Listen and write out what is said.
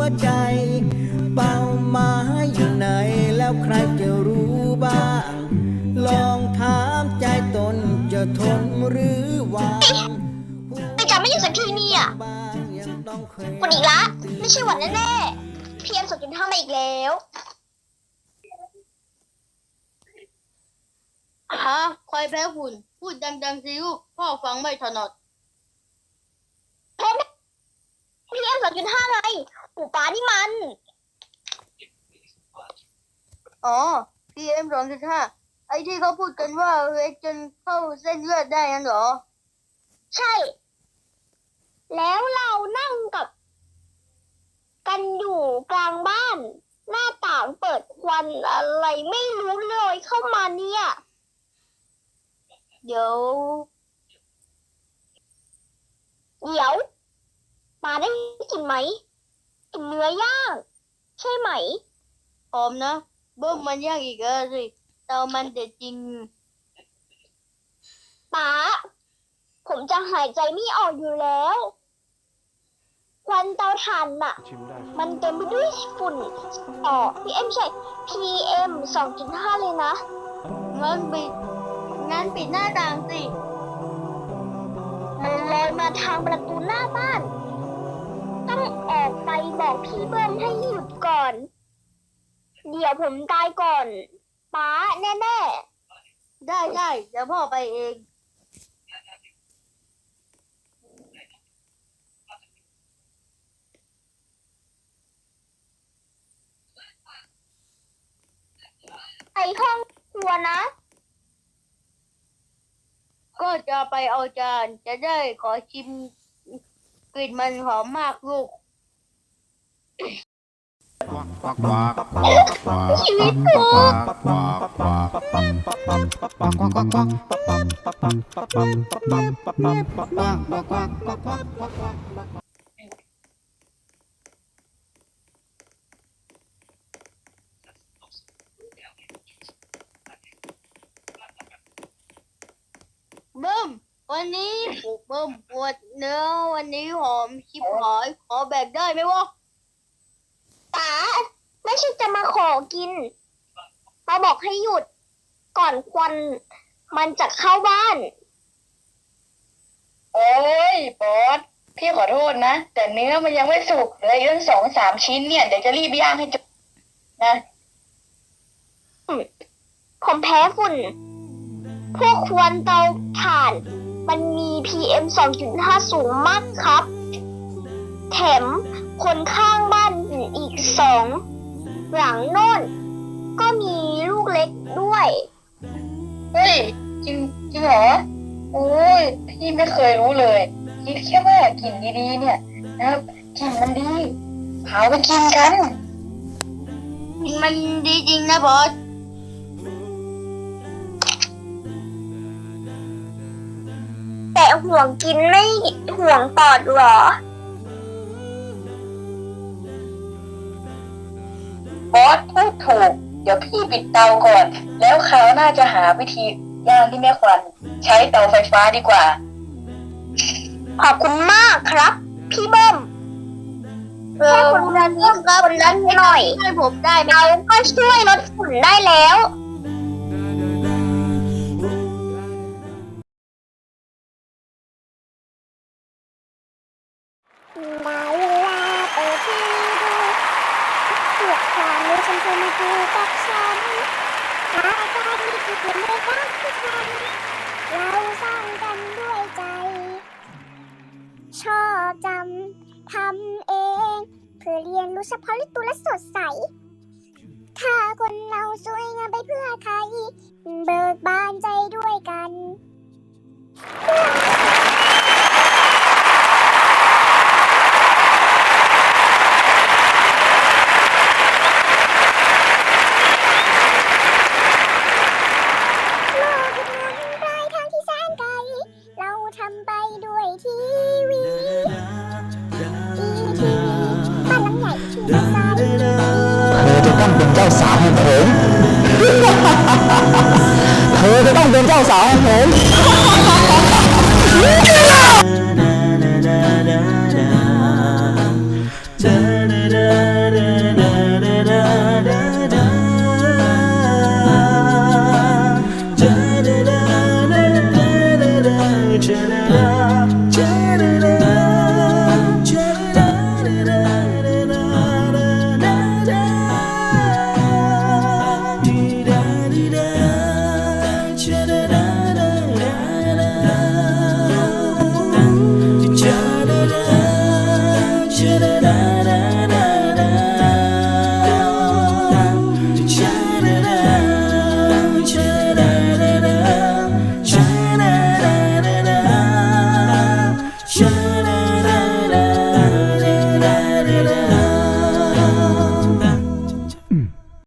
วใจ เป้าหมายอยู่ไหนแล้วใครจะรู้บ้าง ลองถามใจตนจะทนหรือวางไม่จำไม่อยู่สักทีเนี่ยบางยังต้องเคยวันอีกละ ไม่ใช่หวันแน่ๆพีเอ็มสองจุดห้ามาอีกแล้วฮะใครแพ้ฝุ่น พูดดังๆสิลูกพ่อฟังไม่ถนัดพีเอ็มสองจุดห้าไง ปู่ป้านี่มัน อ๋อ PM สองจุดห้าไอ้ที่เขาพูดกันว่าเล็กจนเข้าเส้นเลือดได้นั่นเหรอ ใช่ แล้วเรานั่งกับ กันอยู่กลางบ้าน หน้าต่างเปิดควันอะไรไม่รู้เลยเข้ามาเนี่ย เดี๋ยว เดี๋ยว มาได้กลินไหม กลินเนื้อย่างใช่ไหมพร้อมนะเบิ้มมันยากอีกแล้วสิเตามันเด็ดจริงป๋าผมจะหายใจไม่ออกอยู่แล้ว ควันเตาถ่านน่ะมันเต็มไปด้วยฝุ่นอ๋อ PM ใช่ PM 2.5 เลยนะ งั้นปิดงั้นปิดหน้าต่างสิ มันลอยมาทางประตูหน้าบ้าน ต้องออกไปบอกพี่เบิ้มให้หยุดก่อน เดี๋ยวผมตายก่อนป้าแน่ได้ได้เดี๋ยวพ่อไปเองๆไปห้องครัวนะ ก็จะไปเอาจานจะได้ขอชิมก ลิ่นมันหอมมากลูก ชีวิตกูบิ้ม วันนี้ปลูกเบิ้มปวดเนื้อวันนี้หอมชิบหายขอแบกได้ไหมวะป๋าไม่ใช่จะมาขอกิน มาบอกให้หยุดก่อนควันมันจะเข้าบ้าน โอ้ยบอสพี่ขอโทษนะ แต่เนื้อมันยังไม่สุกเหลยตั้งสองสามชิ้นเนี่ยเดี๋ยวจะรีบย่างให้จบนะผมแพ้ฝุ่น พวกควันเตาถ่าน มันมี PM 2.5 สูงมากครับ แถมคนข้างบ้านอีกสองหลังโน่น ก็มีลูกเล็กด้วย เฮ้ย จริงจริงเหรอโอ้ยพี่ไม่เคยรู้เลยคิดแค่ว่ากลิ่นดีๆเนี่ยนะครับกลิ่นมันดีเผาไปกินกัน มันดีจริงนะบอส ห่วงกินไม่ห่วงปอดเหรอ บอสพูดถูก เดี๋ยวพี่ปิดเตาก่อน แล้วคราวหน้าจะหาวิธีย่างที่ไม่ควัน ใช้เตาไฟฟ้าดีกว่า ขอบคุณมากครับ พี่เบิ้มเออแค่คนนั้นคนนั้นหน่อยช่วยผมได้ไหมเราก็ช่วยลดฝุ่นได้แล้ว เพื่อความรู้ฉันจะมาดูกับฉันหาอะไรที่เปลี่ยนในบ้านที่ฉันเราสร้างกันด้วยใจ ชอบจำทำเอง เพื่อเรียนรู้เฉพาะฤดูและสดใส ถ้าคนเราสวยงามไปเพื่อใคร เบิกบานใจด้วยกัน เป็นเจ้าสาวให้